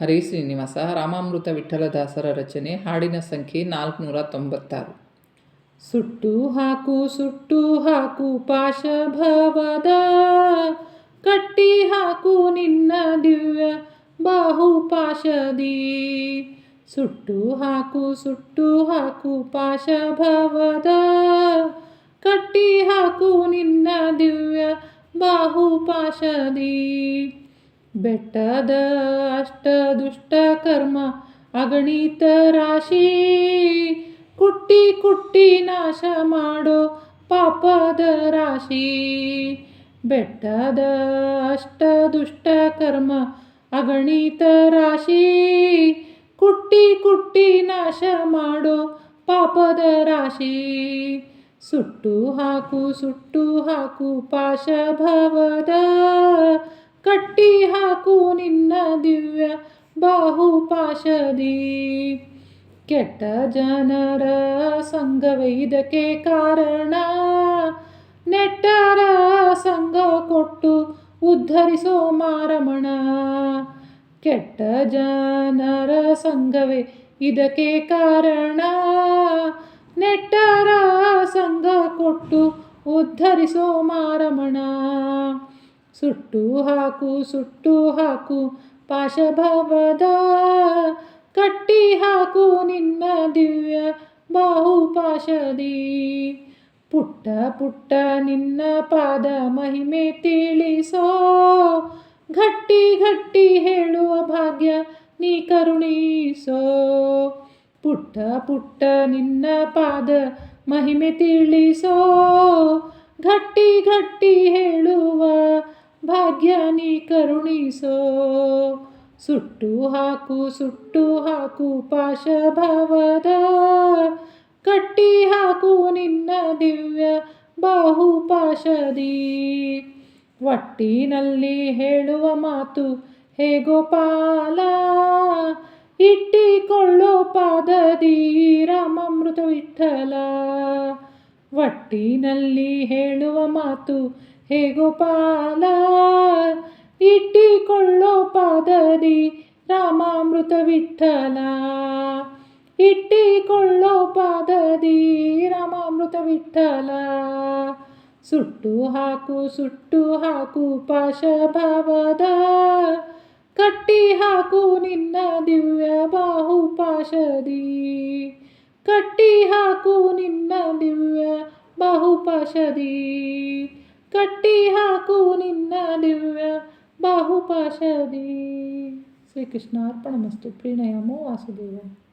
ಹರಿ ಶ್ರೀನಿವಾಸ, ರಾಮಾಮೃತ ವಿಠಲದಾಸರ ರಚನೆ, ಹಾಡಿನ ಸಂಖ್ಯೆ ನಾಲ್ಕುನೂರ ತೊಂಬತ್ತಾರು ಸುಟ್ಟು ಹಾಕು ಸುಟ್ಟು ಹಾಕು ಪಾಶಭವದ, ಕಟ್ಟಿ ಹಾಕು ನಿನ್ನ ದಿವ್ಯ ಬಾಹುಪಾಶದಿ. ಸುಟ್ಟು ಹಾಕು ಸುಟ್ಟು ಹಾಕು ಪಾಶಭವದ, ಕಟ್ಟಿ ಹಾಕು ನಿನ್ನ ದಿವ್ಯ ಬಾಹುಪಾಶದಿ. ಬೆಟ್ಟದ ಅಷ್ಟ ದುಷ್ಟ ಕರ್ಮ, ಅಗಣಿತ ರಾಶಿ. ಕುಟ್ಟಿ ಕುಟ್ಟಿ ನಾಶ ಮಾಡೋ ಪಾಪದ ರಾಶಿ. ಬೆಟ್ಟದ ಅಷ್ಟ ದುಷ್ಟ ಕರ್ಮ, ಅಗಣಿತ ರಾಶಿ. ಕುಟ್ಟಿ ಕುಟ್ಟಿ ನಾಶ ಮಾಡೋ ಪಾಪದ ರಾಶಿ. ಸುಟ್ಟು ಹಾಕು ಸುಟ್ಟು ಹಾಕು ಪಾಶಭವದ ಕಟ್ಟಿ ಹಾಕು ನಿನ್ನ ದಿವ್ಯ ಬಾಹುಪಾಶದಿ. ಕೆಟ್ಟ ಜನರ ಸಂಘವೇ ಇದಕ್ಕೆ ಕಾರಣ. ನೆಟ್ಟರ ಸಂಘ ಕೊಟ್ಟು ಉದ್ಧರಿಸೋ ಮಾರಮಣ. ಕೆಟ್ಟ ಜನರ ಸಂಘವೇ ಇದಕ್ಕೆ ಕಾರಣ. ನೆಟ್ಟರ ಸಂಘ ಕೊಟ್ಟು ಉದ್ಧರಿಸೋ ಮಾರಮಣ. ಸುಟ್ಟು ಹಾಕು ಸುಟ್ಟು ಹಾಕು, ಪಾಶಭವದ ಕಟ್ಟಿ ಹಾಕು ನಿನ್ನ ದಿವ್ಯ ಬಾಹುಪಾಶದಿ. ಪುಟ್ಟ ಪುಟ್ಟ ನಿನ್ನ ಪಾದ ಮಹಿಮೆ ತಿಳಿಸೋ ಗಟ್ಟಿ ಗಟ್ಟಿ ಹೇಳುವ ಭಾಗ್ಯ ನೀ ಕರುಣಿಸೋ. ಪುಟ್ಟ ಪುಟ್ಟ ನಿನ್ನ ಪಾದ ಮಹಿಮೆ ತಿಳಿಸೋ ಗಟ್ಟಿ ಗಟ್ಟಿ ಹೇಳುವ ಭಾಗ್ಯ ನೀ ಕರುಣಿಸೋ. ಸುಟ್ಟು ಹಾಕು ಸುಟ್ಟು ಹಾಕು ಪಾಶಭವದ. ಕಟ್ಟಿ ಹಾಕು ನಿನ್ನ ದಿವ್ಯ ಬಾಹುಪಾಶದಿ ಒಟ್ಟಿನಲ್ಲಿ ಹೇಳುವ ಮಾತು ಹೇ ಗೋಪಾಲ ಇಟ್ಟಿಕೊಳ್ಳೋ ಪಾದದಿ ರಾಮಾಮೃತ ವಿಠಲ. ಒಟ್ಟಿನಲ್ಲಿ ಹೇಳುವ ಮಾತು ಹೇ ಗೋಪಾಲ ಇಟ್ಟಿಕೊಳ್ಳೋ ಪಾದದಿ ರಾಮಾಮೃತ ವಿಠಲ ಇಟ್ಟಿಕೊಳ್ಳೋ ಪಾದದಿ ರಾಮಾಮೃತ ವಿಠಲ ಸುಟ್ಟು ಹಾಕು ಸುಟ್ಟು ಹಾಕು ಪಾಶಭವದ. ಕಟ್ಟಿ ಹಾಕು ನಿನ್ನ ದಿವ್ಯ ಬಾಹುಪಾಶದಿ. ಕಟ್ಟಿ ಹಾಕು ನಿನ್ನ ದಿವ್ಯ ಬಾಹುಪಾಶದಿ. ಕಟ್ಟಿ ಹಾಕು ನಿನ್ನ ದಿವ್ಯ ಬಾಹುಪಾಶದಿ. ಶ್ರೀಕೃಷ್ಣ ಅರ್ಪಣಮಸ್ತು ಪ್ರಣಯಮೋ ವಾಸುದೇವ.